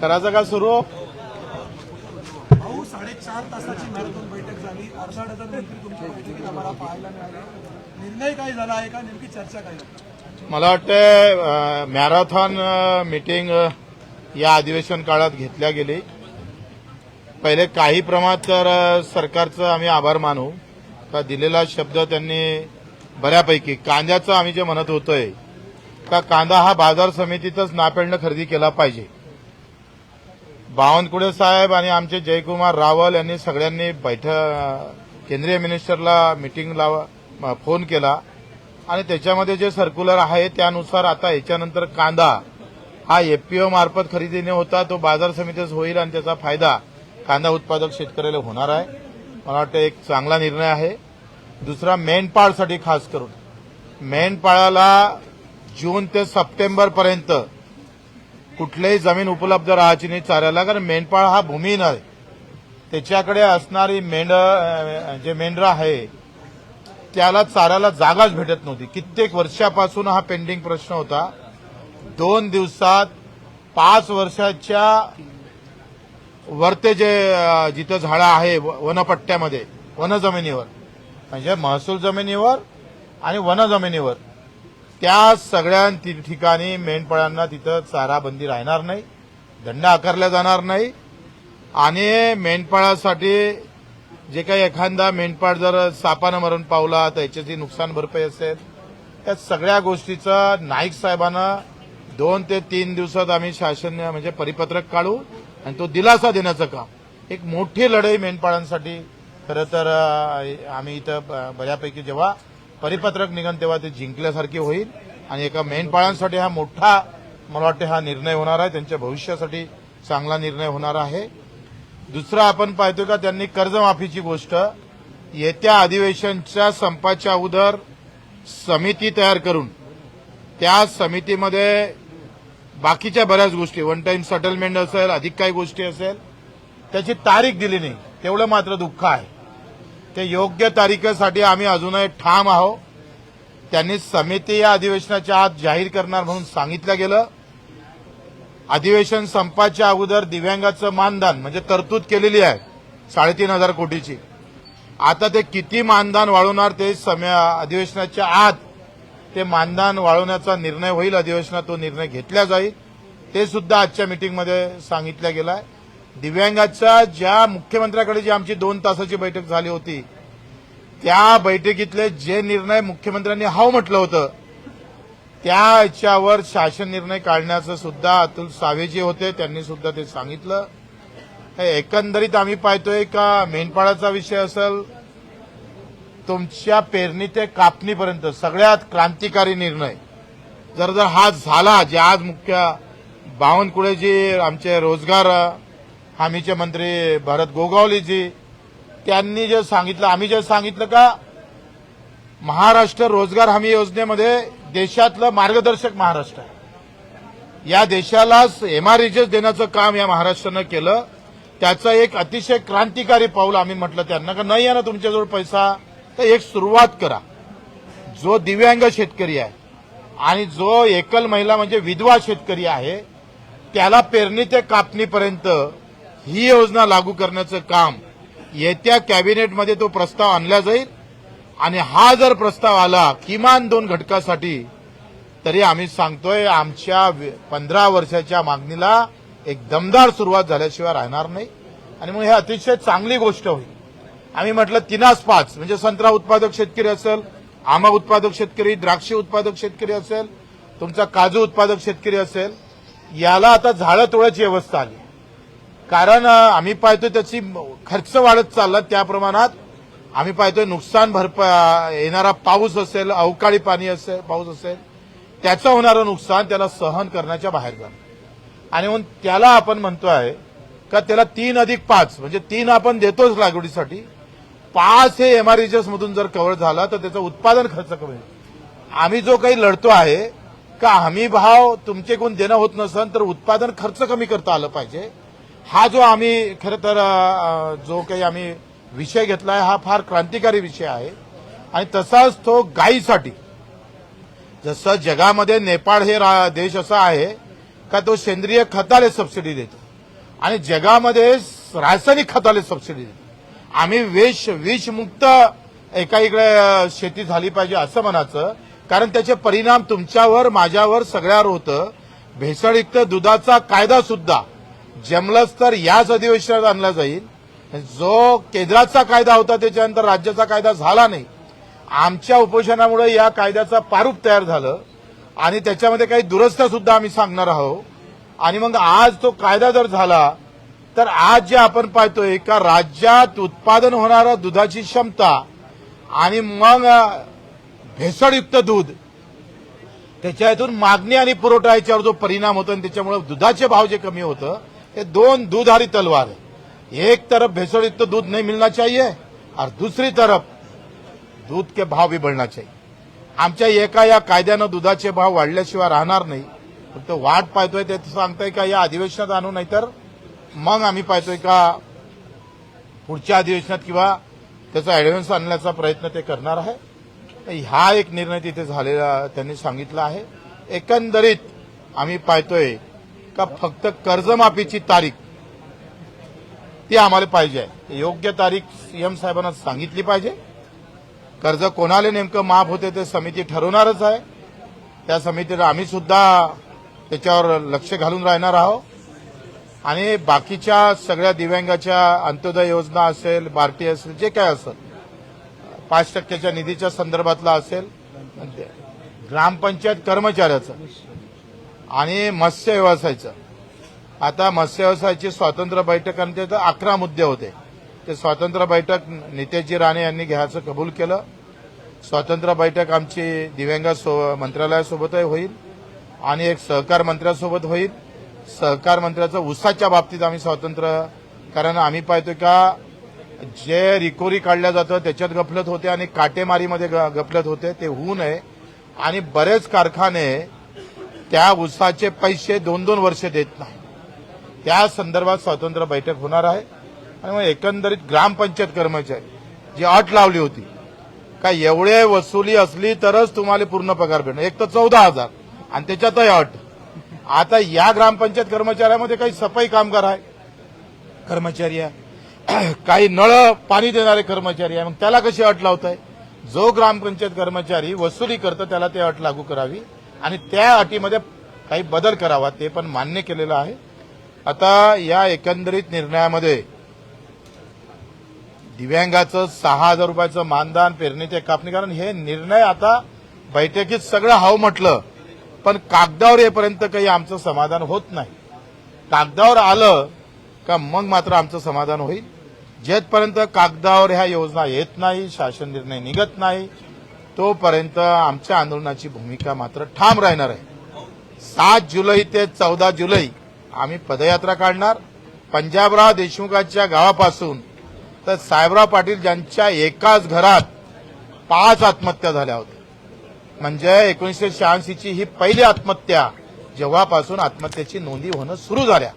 करायचं का सुरू? साडेचार तासाची मॅरेथॉन बैठक झाली. अर्धा डझन मंत्री तुमच्या बैठकीत आम्हाला पाहायला मिळाले. निर्णय काय झाला? आहे का नेमकी चर्चा काय मला वाटतं मॅरेथॉन मीटिंग या अधिवेशन काळात घेतल्या गेली. पहिले काही प्रमाणात तर सरकारचं आम्ही आभार मानू. का दिलेला शब्द त्यांनी बऱ्यापैकी कांद्याचं आम्ही जे म्हणत होतोय का कांदा हा बाजार समितीतच नापेडणं खरेदी केला पाहिजे. बावनकुळे साहेब आणि आमचे जयकुमार रावल यांनी सगळ्यांनी बैठक केंद्रीय मिनिस्टरला मिटिंगला लावा फोन केला. आणि त्याच्यामध्ये जे सर्क्युलर आहे त्यानुसार आता याच्यानंतर कांदा हा एफपीओ मार्फत खरेदीने होता तो बाजार समितीच होईल आणि त्याचा फायदा कांदा उत्पादक शेतकऱ्याला होणार आहे. मला वाटतं एक चांगला निर्णय आहे. दुसरा मेंढपाळसाठी खास करून मेंढपाळाला जून ते सप्टेंबरपर्यंत कुठलीही जमीन उपलब्ध राहायची नाही चाऱ्याला कारण मेंढपाळ हा भूमीहीन आहे. त्याच्याकडे असणारी मेंढ जे मेंढरं आहे त्याला चाऱ्याला जागाच भेटत नव्हती. कित्येक वर्षापासून हा पेंडिंग प्रश्न होता. दोन दिवसात पाच वर्षाच्या वरते जे जिथं झाडं आहे व- वनपट्ट्यामध्ये वन जमिनीवर म्हणजे महसूल जमिनीवर आणि वन जमिनीवर त्या सगळ्या ठिकाणी मेंढपाळांना तिथं चाराबंदी राहणार नाही दंड आकारला जाणार नाही. आणि मेंढपाळासाठी जे काही एखादा मेंढपाळ जर सापानं मरण पावला तर याच्याची नुकसान भरपाई असेल. त्या सगळ्या गोष्टीचं नाईक साहेबांना दोन ते तीन दिवसात आम्ही शासन म्हणजे परिपत्रक काढू आणि तो दिलासा देण्याचं काम. एक मोठी लढाई मेंढपाळांसाठी. खरं तर आम्ही इथं ब- बऱ्यापैकी जेव्हा परिपत्रक निघन तेव्हा ते जिंकल्यासारखी होईल आणि एका मेंढपाळांसाठी हा मोठा मला वाटते हा निर्णय होणार आहे. त्यांच्या भविष्यासाठी चांगला निर्णय होणार आहे. दुसरं आपण पाहतोय का त्यांनी कर्जमाफीची गोष्ट येत्या अधिवेशनच्या संपाच्या अगोदर समिती तयार करून त्या समितीमध्ये बाकीच्या बऱ्याच गोष्टी वन टाइम सेटलमेंट असेल अधिक काही गोष्टी असेल त्याची तारीख दिली नाही. तेवढं मात्र दुःख आहे. ते योग्य तारीखेसाठी आम्ही अजूनही ठाम आहोत. त्यांनी समिती या अधिवेशनाच्या आत जाहीर करणार म्हणून सांगितलं गेलं. अधिवेशन संपाच्या अगोदर दिव्यांगाचं मानधन म्हणजे तरतूद केलेली आहे साडेतीन हजार कोटीची. आता ते किती मानधन वाढवणार ते अधिवेशनाच्या आत ते मानधन वाढवण्याचा निर्णय होईल अधिवेशनात तो निर्णय घेतला जाईल. ते सुद्धा आजच्या मिटिंगमध्ये सांगितलं गेलं आहे दिव्यांगाच्या ज्या मुख्यमंत्र्याकडे जी आमची दोन तासाची बैठक झाली होती त्या बैठकीतले जे निर्णय मुख्यमंत्र्यांनी हाव म्हटलं होतं त्या याच्यावर शासन निर्णय काढण्याचं सुद्धा अतुल सावेजी होते त्यांनी सुद्धा ते सांगितलं. हे एकंदरीत आम्ही पाहतोय का मेंढपाळाचा विषय असेल तुमच्या पेरणी ते कापणीपर्यंत सगळ्यात क्रांतिकारी निर्णय. जर जर हा झाला जे आज मुख्य बावनकुळेजी आमचे रोजगार हमीचे मंत्री भरत गोगावलेजी त्यांनी जे सांगितलं आम्ही जे सांगितलं का महाराष्ट्र रोजगार हमी योजनेमध्ये देशातलं मार्गदर्शक महाराष्ट्र आहे. या देशाला एमआरईजेस देण्याचं काम या महाराष्ट्रानं केलं. त्याचं एक अतिशय क्रांतिकारी पाऊल आम्ही म्हटलं त्यांना का नाही आहे ना तुमच्याजवळ पैसा तर एक सुरुवात करा. जो दिव्यांग शेतकरी आहे आणि जो एकल महिला म्हणजे विधवा शेतकरी आहे त्याला पेरणी ते कापणीपर्यंत ही योजना लागू करण्याचं काम येत्या कॅबिनेटमध्ये तो प्रस्ताव आणला जाईल. आणि हा जर प्रस्ताव आला किमान दोन घटकासाठी तरी आम्ही सांगतोय आमच्या पंधरा वर्षाच्या मागणीला एक दमदार सुरुवात झाल्याशिवाय राहणार नाही. आणि मग हे अतिशय चांगली गोष्ट होईल. आम्ही म्हटलं तिनास पाच म्हणजे संत्रा उत्पादक शेतकरी असेल आंबा उत्पादक शेतकरी द्राक्ष उत्पादक शेतकरी असेल तुमचा काजू उत्पादक शेतकरी असेल याला आता झाडं तोडायची व्यवस्था आली. कारण आम्ही पाहतोय त्याची खर्च वाढत चालला. त्या प्रमाणात आम्ही पाहतोय नुकसान भरपा येणारा पाऊस असेल अवकाळी पाणी असेल पाऊस असेल त्याचं होणारं नुकसान त्याला सहन करण्याच्या बाहेर जाणं. आणि म्हणून त्याला आपण म्हणतोय का त्याला तीन अधिक पाच म्हणजे तीन आपण देतोच लागवडीसाठी. पाच हे एमआरईजेस मधून जर कव्हर झाला तर त्याचं उत्पादन खर्च कमी होईल. आम्ही जो काही लढतो आहे का हमी भाव तुमचे कोण देणं होत नसेल तर उत्पादन खर्च कमी करता आलं पाहिजे. हा जो आम्ही खरं तर जो काही आम्ही विषय घेतलाय हा फार क्रांतिकारी विषय आहे. आणि तसाच तो गायीसाठी जसं जगामध्ये नेपाळ हे रा- देश असा आहे का तो सेंद्रिय खताले सबसिडी देतो. आणि जगामध्ये रासायनिक खताले सबसिडी देतो. आम्ही विष विषमुक्त एका इकडे शेती झाली पाहिजे असं म्हणायचं. कारण त्याचे परिणाम तुमच्यावर माझ्यावर सगळ्यावर होतं. भेसळयुक्त दुधाचा कायदा सुद्धा जमलंच तर याच अधिवेशनात आणला जाईल. जो केंद्राचा कायदा होता त्याच्यानंतर राज्याचा कायदा झाला नाही. आमच्या उपोषणामुळे या कायद्याचा प्रारूप तयार झालं. आणि त्याच्यामध्ये काही दुरस्त्या सुद्धा आम्ही सांगणार आहोत. आणि मग आज तो कायदा जर झाला तर आज जे आपण पाहतोय का राज्यात उत्पादन होणारं दुधाची क्षमता आणि मग भेसळयुक्त दूध त्याच्यातून मागणी आणि पुरवठा याच्यावर जो परिणाम होतो आणि त्याच्यामुळे दुधाचे भाव जे कमी होतं हे दोन दूधारी तलवार है। एक तरफ भेसळयुक्त दूध नहीं मिलना चाहिए और दूसरी तरफ दूध के भाव भी बढ़ना चाहिए। आमच्या एका या कायद्यानं दुधाचे भाव वाढल्याशिवाय राहणार नाही. फक्त वाट पाहतोय ते सांगताय का या अधिवेशनात आणू नाहीतर मग आम्ही पाहतोय का पुढच्या अधिवेशनात किंवा त्याचा ऍडव्हान्स आणण्याचा प्रयत्न ते करणार आहे. हा एक निर्णय तिथे झालेला त्यांनी सांगितला आहे. एकंदरीत आम्ही पाहतोय का फक्त कर्जमाफीची तारीख? ती आम्हाला पाहिजे आहे. योग्य तारीख सीएम साहेबांना सांगितली पाहिजे. कर्ज कोणाला नेमकं माफ होते ते समिती ठरवणारच आहे. त्या समितीला आम्ही सुद्धा त्याच्यावर लक्ष घालून राहणार आहोत. आणि बाकीच्या सगळ्या दिव्यांगाच्या अंत्योदय योजना असेल बार्टी असेल जे काय असेल पाच टक्क्याच्या निधीच्या संदर्भातला असेल ग्रामपंचायत कर्मचाऱ्याचं. आणि मत्स्य व्यवसायाचं. आता मत्स्य व्यवसायाची स्वातंत्र्य बैठक आणि तिथं अकरा मुद्दे होते. ते स्वातंत्र्य बैठक नितेशजी राणे यांनी घ्यायचं कबूल केलं. स्वातंत्र्य बैठक आमची दिव्यांग सो मंत्रालयासोबतही होईल आणि एक सहकार मंत्र्यासोबत होईल. सहकार मंत्र्याचं उसाच्या बाबतीत आम्ही स्वातंत्र्य कारण आम्ही पाहतोय का जे रिकोरी काढल्या जातं त्याच्यात गफलत होते आणि काटेमारीमध्ये ग- गफलत होते ते होऊ नये. आणि बरेच कारखाने त्या उसाचे पैसे दोन दोन वर्ष देत नाही. त्या संदर्भात स्वातंत्र्य बैठक होणार आहे. आणि मग एकंदरीत ग्रामपंचायत कर्मचारी जी अट लावली होती का एवढे वसुली असली तरच तुम्हाला पूर्ण पगार भेटणार. एक तर चौदा हजार आणि त्याच्यातही अट. आता या ग्रामपंचायत कर्मचाऱ्यामध्ये काही सफाई कामगार आहे. कर्मचारी आहे. काही नळ पाणी देणारे कर्मचारी आहे. मग त्याला कशी अट लावताय? जो ग्रामपंचायत कर्मचारी वसुली करतो त्याला ते अट लागू करावी. आणि त्या अटीमध्ये काही बदल करावा ते पण मान्य केलेलं आहे. आता या एकंदरीत निर्णयामध्ये दिव्यांगाचं सहा हजार रुपयाचं मानधन पेरणी ते कापणी कारण हे निर्णय आता बैठकीत सगळं हाव म्हटलं पण कागदावर येपर्यंत काही आमचं समाधान होत नाही. कागदावर आलं का मग मात्र आमचं समाधान होईल. जेथपर्यंत कागदावर ह्या योजना येत नाही शासन निर्णय निघत नाही तोपर्यंत आमच्या आंदोलनाची भूमिका मात्र ठाम राहणार आहे. सात जुलै ते चौदा जुलै आम्ही पदयात्रा काढणार. पंजाबराव देशमुखांच्या गावापासून तर साहेबराव पाटील ज्यांच्या एकाच घरात पाच आत्महत्या झाल्या होत्या. म्हणजे एकोणीसशे शहाऐंशीची ही पहिली आत्महत्या जेव्हापासून आत्महत्येची नोंदी होणं सुरू झाल्या.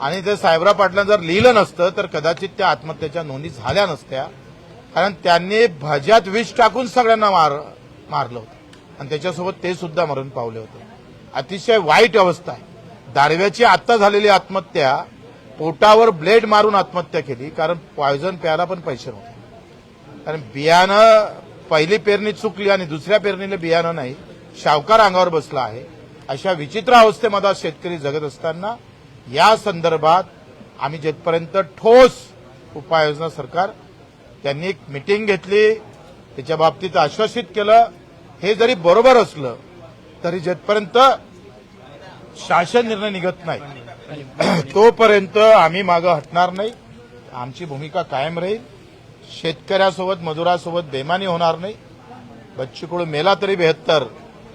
आणि ते साहेबराव पाटलांना जर लिहिलं नसतं तर कदाचित त्या आत्महत्येच्या नोंदी झाल्या नसत्या. कारण त्यांनी भज्यात विष टाकून सगळ्यांना मार मारलं होतं. आणि त्याच्यासोबत ते सुद्धा मरण पावले होते. अतिशय वाईट अवस्था आहे. दारव्याची आत्ता झालेली आत्महत्या पोटावर ब्लेड मारून आत्महत्या केली कारण पॉयझन प्यायला पण पैसे नव्हते. कारण बियाणं पहिली पेरणी चुकली आणि दुसऱ्या पेरणीला बियाणं नाही शावकार अंगावर बसला आहे. अशा विचित्र अवस्थेमध्ये शेतकरी जगत असताना या संदर्भात आम्ही जेथपर्यंत ठोस उपाययोजना सरकार त्यांनी एक मिटिंग घेतली त्याच्या बाबतीत आश्वासित केलं. हे जरी बरोबर असलं तरी जेथपर्यंत शासन निर्णय निघत नाही तोपर्यंत आम्ही मागं हटणार नाही. आमची भूमिका कायम राहील. शेतकऱ्यासोबत मजुरासोबत बेमानी होणार नाही. बच्चू मेला तरी बेहत्तर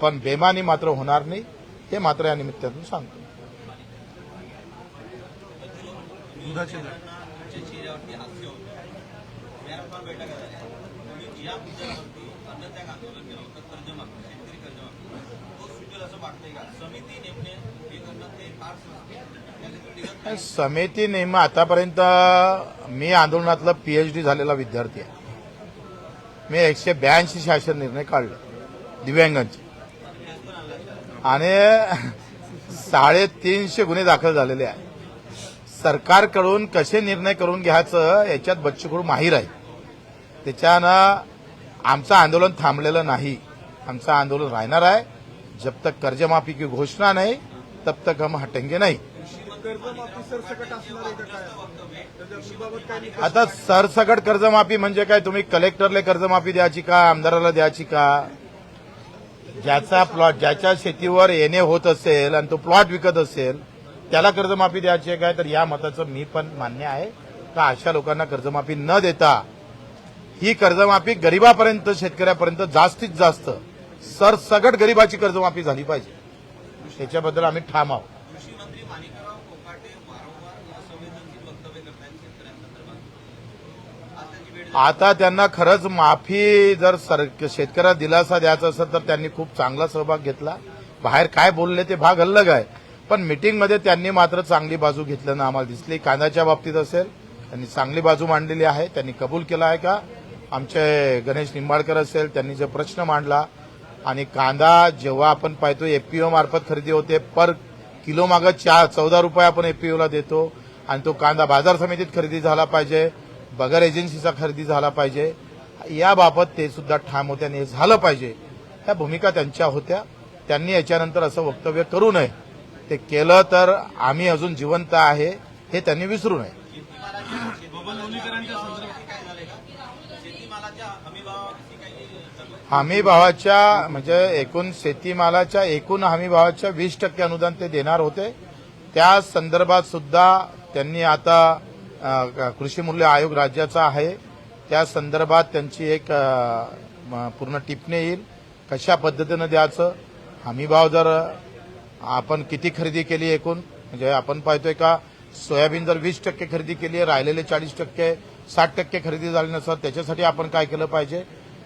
पण बेमानी मात्र होणार नाही. हे मात्र या निमित्तातून सांगतो दुधाचे दर समिती नेमं आतापर्यंत मी आंदोलनातला पीएचडी झालेला विद्यार्थी आहे. मी एकशे ब्याऐंशी शासन निर्णय काढले दिव्यांगांचे. आणि साडेतीनशे गुन्हे दाखल झालेले आहे. सरकारकडून कसे निर्णय करून घ्यायचं याच्यात बच्चू कडू माहीर आहे. त्याच्यानं आमचं आंदोलन थांबलेलं नाही. आमचं आंदोलन राहणार आहे. जब तक कर्जमाफी की घोषणा नाही तब तक हम हटेंगे नाही. आता सरसकट कर्जमाफी म्हणजे काय? तुम्ही कलेक्टरला कर्जमाफी द्यायची का? आमदाराला द्यायची का? ज्याचा प्लॉट ज्याच्या शेतीवर येणे होत असेल आणि तो प्लॉट विकत असेल त्याला कर्जमाफी द्यायची आहे काय? तर या मताचं मी पण मान्य आहे का? अशा लोकांना कर्जमाफी न देता ही कर्जमाफी गरिबापर्यंत शेतकऱ्यापर्यंत जास्तीत जास्त सरसगट गरिबाची कर्जमाफी झाली पाहिजे. त्याच्याबद्दल आम्ही ठाम आहोत. आता त्यांना खरंच माफी जर सर शेतकऱ्याला दिलासा द्यायचा असेल तर त्यांनी खूप चांगला सहभाग घेतला. बाहेर काय बोलले ते भाग अलग आहे. पण मिटिंगमध्ये त्यांनी मात्र चांगली बाजू घेतल्यानं आम्हाला दिसली. कांद्याच्या बाबतीत असेल त्यांनी चांगली बाजू मांडलेली आहे. त्यांनी कबूल केला आहे का? आमचे गणेश निंबाळकर असेल त्यांनी जो प्रश्न मांडला आणि कांदा जेव्हा आपण पाहतो एफपीओ मार्फत खरेदी होते पर किलो मागं चार चौदा रुपये आपण एफपीओला देतो आणि तो कांदा बाजार समितीत खरेदी झाला पाहिजे बगर एजन्सीचा खरेदी झाला पाहिजे याबाबत ते सुद्धा ठाम होते आणि हे झालं पाहिजे. ह्या भूमिका त्यांच्या होत्या. त्यांनी याच्यानंतर असं वक्तव्य करू नये. ते केलं तर आम्ही अजून जिवंत आहे हे त्यांनी विसरू नये शेतीमालाच्या हमीभावाची काही तरतूद हमी भावाच्या म्हणजे एकूण शेतीमालाच्या एकूण हमी भावाच्या वीस टक्के अनुदान ते देणार होते. त्या संदर्भात सुद्धा त्यांनी आता कृषी मूल्य आयोग राज्याचा आहे. त्या संदर्भात त्यांची एक पूर्ण टिपणे येईल. कशा पद्धतीनं द्यायचं? हमी भाव जर आपण किती खरेदी केली एकूण? म्हणजे आपण पाहतोय का सोयाबीन जर वीस टक्के खरेदी केली आहे राहिलेले चाळीस टक्के साठ टक्के खरेदी झाली नसतात त्याच्यासाठी आपण काय केलं पाहिजे?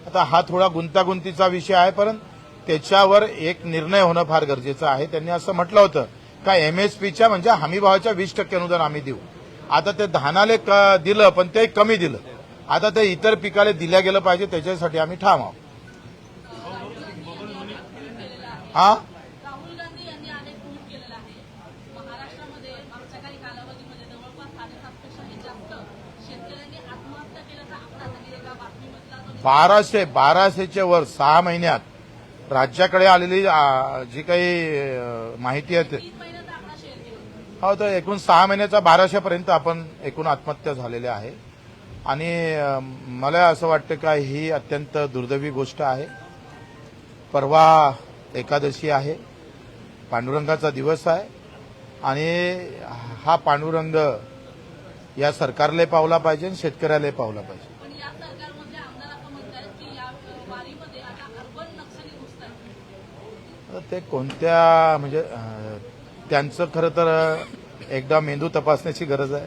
आता हा थोडा गुंतागुंतीचा विषय आहे परंतु त्याच्यावर एक निर्णय होणं फार गरजेचं आहे. त्यांनी असं म्हटलं होतं का एमएसपीच्या म्हणजे हमीभावाच्या वीस टक्के अनुदान आम्ही देऊ. आता ते धानाले क- दिलं पण ते कमी दिलं. आता ते इतर पिकाला दिल्या गेलं पाहिजे त्याच्यासाठी आम्ही ठाम आहोत. हा राहुल गांधी यांनी अनेक ट्विट केलेलं आहे महाराष्ट्रामध्ये मागच्या काही कालावधीमध्ये जवळपास साडेसातपेक्षाही जास्त शेतकऱ्यांनी आत्महत्या केल्याचा आकडा त्यांनी एका बातमीमधला जो बाराशे बाराशेच्या वर सहा महिन्यात राज्याकडे आलेली जी काही माहिती आहे ते हो तर एकूण सहा महिन्याचा बाराशेपर्यंत आपण एकूण आत्महत्या झालेल्या आहे. आणि मला असं वाटतं का ही अत्यंत दुर्दैवी गोष्ट आहे. परवा एकादशी आहे. पांडुरंगाचा दिवस आहे. आणि हा पांडुरंग या सरकारला पावला पाहिजे आणि शेतकऱ्याला पावला पाहिजे पण या सरकारमधले आमदार असं म्हणतात की या अ, वारीमध्ये आता अर्बन नक्षली घुसत ते कोणत्या म्हणजे त्यांचं खरं तर एकदा मेंदू तपासण्याची गरज आहे.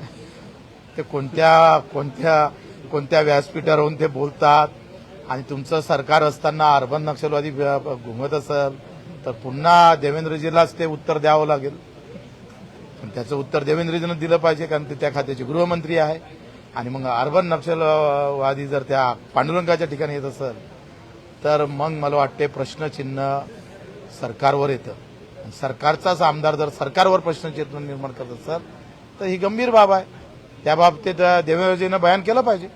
ते कोणत्या कोणत्या कोणत्या व्यासपीठावरून ते बोलतात? आणि तुमचं सरकार असताना अर्बन नक्षलवादी घुमत असेल तर पुन्हा देवेंद्रजीलाच ते उत्तर द्यावं लागेल. पण त्याचं उत्तर देवेंद्रजीनं दिलं पाहिजे कारण ते त्या खात्याचे गृहमंत्री आहे. आणि मग अर्बन नक्षलवादी जर त्या पांडुरंगाच्या ठिकाणी येत असेल तर मग मला वाटते प्रश्नचिन्ह सरकारवर येतं. सरकारचाच आमदार जर सरकारवर प्रश्नचिन्ह निर्माण करत असेल तर ही गंभीर बाब आहे. त्या बाबतीत देवेंद्रजीनं बयान केलं पाहिजे.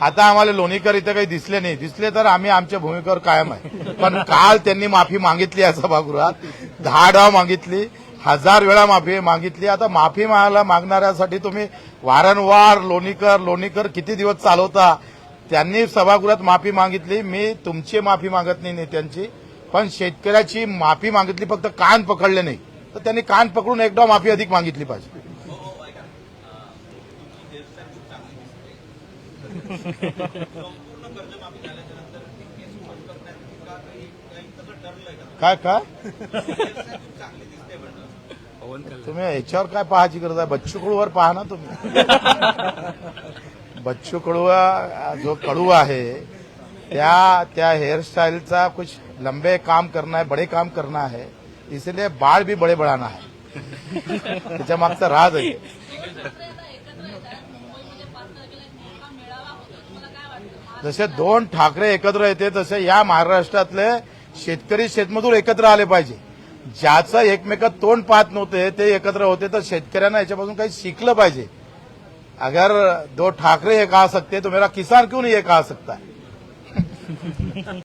आता आम्हाला लोणीकर इथं काही दिसले नाही. दिसले तर आम्ही आमच्या भूमिकेवर कायम आहे. पण काल त्यांनी माफी मागितली या सभागृहात दहा डाव मागितली हजार वेळा माफी मागितली. आता माफी मागायला मागणाऱ्यासाठी तुम्ही वारंवार लोणीकर लोणीकर किती दिवस चालवता? त्यांनी सभागृहात माफी मागितली. मी तुमची माफी मागत नाही नेत्यांची. पण शेतकऱ्याची माफी मागितली फक्त कान पकडले नाही. तर त्यांनी कान पकडून एकदा माफी अधिक मागितली पाहिजे. काय काय? तुम्ही याच्यावर काय पाहायची गरज आहे? बच्चू कडूवर पहा ना तुम्ही. बच्चू कड़ुआ जो कडू आहे त्या त्या हेअरस्टाईलचा कुछ लंबे काम करना है बड़े काम करना है इसलिए बाळ भी बड़े बढ़ाना है त्याच्या मागचा राज आहे. जसे दोन ठाकरे एकत्र येते तसे या महाराष्ट्रातले शेतकरी शेतमजूर एकत्र आले पाहिजे. ज्याचं एकमेकात तोंड पाहत नव्हते ते एकत्र होते तर शेतकऱ्यांना याच्यापासून काही शिकलं पाहिजे. अगर दो ठाकरे ये कह सकते तो मेरा किसान क्यों नहीं ये कहा सकता? है